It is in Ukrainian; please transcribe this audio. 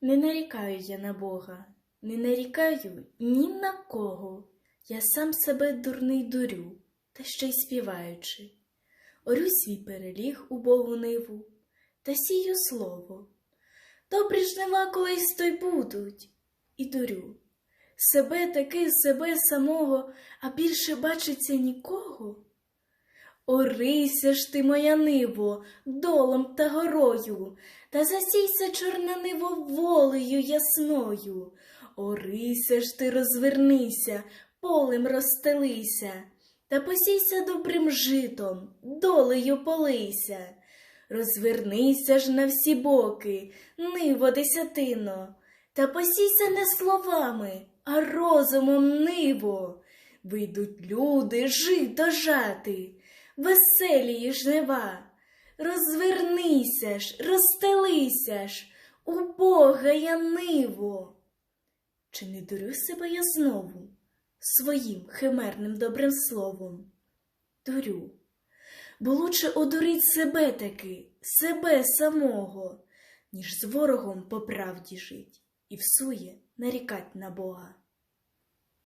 Не нарікаю я на Бога, не нарікаю ні на кого. Я сам себе дурний дурю, та ще й співаючи. Орю свій переліг у Богу ниву, та сію слово. Добрі жнива колись то й будуть, і дурю. Себе таки, себе самого, а більше бачиться нікого. Орися ж ти, моя ниво, долом та горою, та засійся чорна ниво волею ясною. Орися ж ти, розвернися, полем розстелися, та посійся добрим житом, долею полися. Розвернися ж на всі боки, ниво десятино, та посійся не словами, а розумом ниво. Вийдуть люди жито жати, веселії жнива. Розвернися ж, розстелися ж, у Бога я ниво. Чи не дурю себе я знову своїм химерним добрим словом? Дурю, бо лучше одурить себе таки, себе самого, ніж з ворогом по правді жить і всує нарікать на Бога.